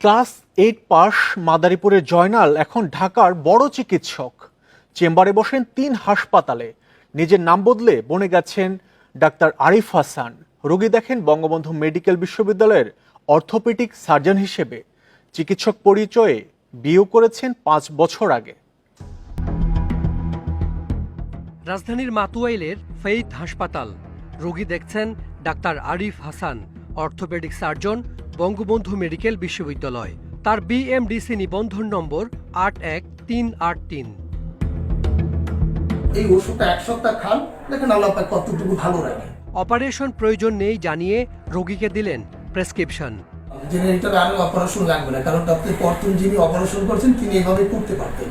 Class eight pass মাদারীপুরের জয়নাল, এখন ঢাকার বড় চিকিৎসক। চেম্বারে বসেন তিন হাসপাতালে। নিজের নাম বদলে বনে গেছেন ডাক্তার আরিফ হাসান। রোগী দেখেন বঙ্গবন্ধু মেডিকেল বিশ্ববিদ্যালয়ের অর্থোপেডিক সার্জন হিসেবে। চিকিৎসক পরিচয়ে বিয়েও করেছেন পাঁচ বছর আগে। রাজধানীর মাতুয়াইলের ফেইথ হাসপাতাল। রোগী দেখছেন doctor Arif Hasan. Orthopaedic surgeon Bangabandhu medical বিশ্ববিদ্যালয়। তার বিএমডিসি নিবন্ধন নম্বর আট এক তিন আট তিন। এই ওষুধটা এক সপ্তাহ খান দেখেন আল্লাহ কতটুকু ভালো রাখে। অপারেশন প্রয়োজন নেই জানিয়ে রোগীকে দিলেন প্রেসক্রিপশন। জেনারেটর আরও অপারেশন লাগবে না কারণ ডক্টর প্রথম যিনি অপারেশন করছেন তিনি এভাবে করতে পারতেন।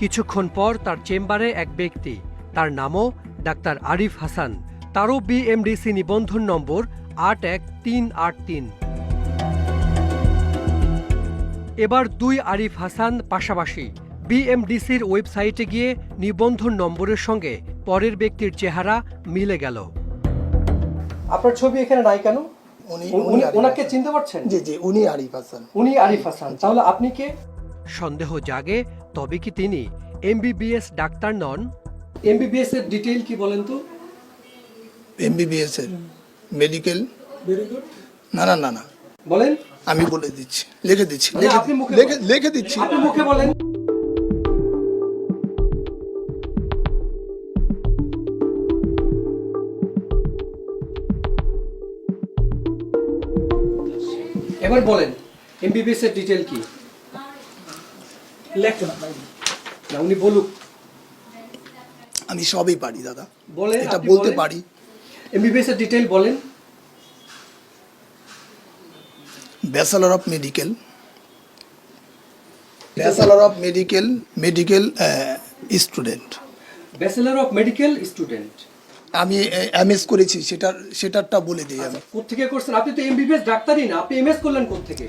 কিছুক্ষণ পর তার চেম্বারে এক ব্যক্তি তার নামও ডাক্তার আরিফ হাসান। তারও বিএমডিসি নিবন্ধন নম্বর আট এক তিন আট তিন। এবার দুই আরিফ হাসান পাশাপাশি বিএমডিসির ওয়েবসাইটে গিয়ে নিবন্ধন নম্বরের সঙ্গে পরের ব্যক্তির চেহারা মিলে গেল। আপনার ছবি এখানে নাই কেন? উনি উনি ওনাকে চিনতে পারছেন? জি জি উনি আরিফ হাসান। উনি আরিফ হাসান। তাহলে আপনি কে? সন্দেহ জাগে তবে কি তিনি এমবিবিএস ডাক্তার নন? এমবিবিএস এর ডিটেইল কি বলেন তো? এমবিবিএস এর। মেডিকেল না না না না। বলেন। আমি বলে দিচ্ছি লিখে দিচ্ছি লিখে লিখে দিচ্ছি। আপনি মুখে বলেন। এবার বলেন এমবিবিএস এর ডিটেইল কি? না উনি বলুক। আমি সবই পারি দাদা। এটা বলতে পারি। এমবিবিএস এর ডিটেইল বলেন। Bachelor of medical bachelor of medical medical student bachelor of medical student আমি এমএস করেছি সেটার সেটারটা বলে দিই আমি। কোথেকে করছেন? আপনি তো এমবিবিএস ডাক্তারই না আপনি এমএস করলেন কোথেকে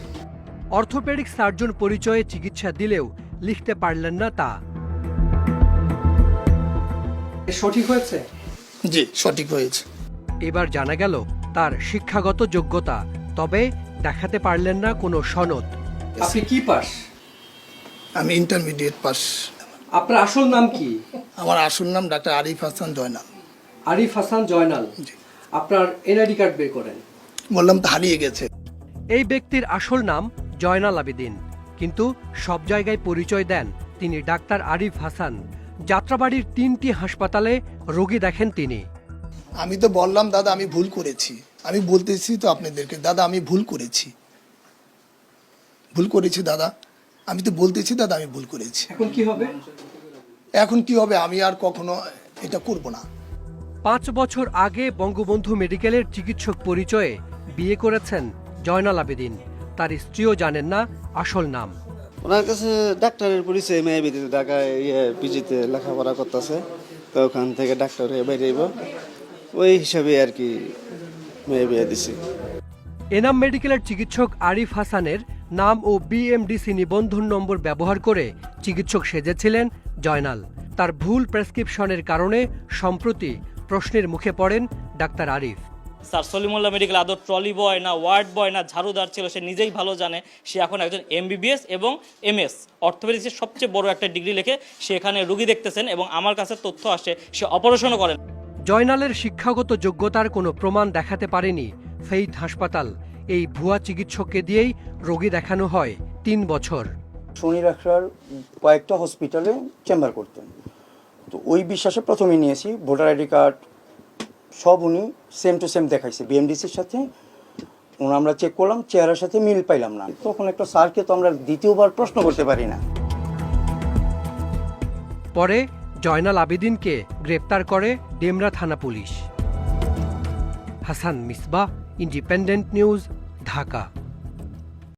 অর্থোপেডিক সার্জন পরিচয়ে চিকিৎসা দিলেও লিখতে পারলেন না তা। এ সঠিক হয়েছে? জি সঠিক হয়েছে। এবার জানা গেল তার শিক্ষাগত যোগ্যতা তবে দেখাতে পারলেন না কোনো সনদ। আপনি কি পাস? আমি ইন্টারমিডিয়েট পাস। আপনার আসল নাম কি? আমার আসল নাম ডাক্তার আরিফ হাসান জয়নাল। আরিফ হাসান জয়নাল। আপনার এনআইডি কার্ড বের করেন। বললাম তো হারিয়ে গেছে। এই ব্যক্তির আসল নাম জয়নাল আবেদিন কিন্তু সব জায়গায় পরিচয় দেন তিনি ডাক্তার আরিফ হাসান। যাত্রাবাড়ির তিনটি হাসপাতালে রোগী দেখেন তিনি। আমি তো বললাম দাদা আমি ভুল করেছি। আমি বলতেছি তো আপনাদেরকে দাদা আমি ভুল করেছি। ভুল করেছি দাদা? আমি তো বলতেছি দাদা আমি ভুল করেছি। এখন কি হবে? এখন কি হবে? আমি আর কখনো এটা করব না। পাঁচ বছর আগে বঙ্গবন্ধু মেডিকেলের চিকিৎসক পরিচয়ে বিয়ে করেছেন জয়নাল আবেদিন। তার স্ত্রীও জানেন না আসল নাম। ওনার কাছে ডাক্তারের পরিচয় মেয়ে বিদিতে ঢাকায় ইয়ে পিজিতে লেখাপড়া করতেছে। তো ওখান থেকে ডাক্তার হয়ে বাইরে আইব। ওই হিসাবে আর কি মেয়ে বিয়ে দিছি। এনাম মেডিকেলের চিকিৎসক আরিফ হাসানের নাম ও বিএমডিসি নিবন্ধন নম্বর ব্যবহার করে চিকিৎসক সেজেছিলেন জয়নাল। তার ভুল প্রেসক্রিপশনের কারণে সম্প্রতি প্রশ্নের মুখে পড়েন doctor Arif. Sir Salimullah medical আদৌ ট্রলি বয় না ওয়ার্ড বয় না ঝাড়ুদার ছিল সে নিজেই ভালো জানে। সে এখন একজন এমবিবিএস এবং এমএস অর্থোপেডিক্সের সবচেয়ে বড় একটা ডিগ্রি লিখে সে এখানে রুগী দেখতেছেন এবং আমার কাছে তথ্য আসে সে অপারেশনও করেন। জয়নালের শিক্ষাগত যোগ্যতার কোনো প্রমাণ দেখাতে পারেনি ফেইথ হাসপাতাল। এই ভুয়া চিকিৎসককে দিয়েই রোগী দেখানো হয় তিন বছর। শনি রাখার কয়েকটা হসপিটালে চেম্বার করতেন। তো ওই বিশ্বাসে প্রথমে নিয়েছি ভোটার আইডি কার্ড সব উনি সেম টু সেম দেখাইছে বিএমডিসির সাথে। ওনা আমরা চেক করলাম চেহারার সাথে মিল পাইলাম না। তখন একটা স্যারকে তো আমরা দ্বিতীয়বার প্রশ্ন করতে পারি না। পরে জয়নাল আবেদিনকে গ্রেপ্তার করে ডেমরা থানা police. Hasan Misba Independent News Dhaka.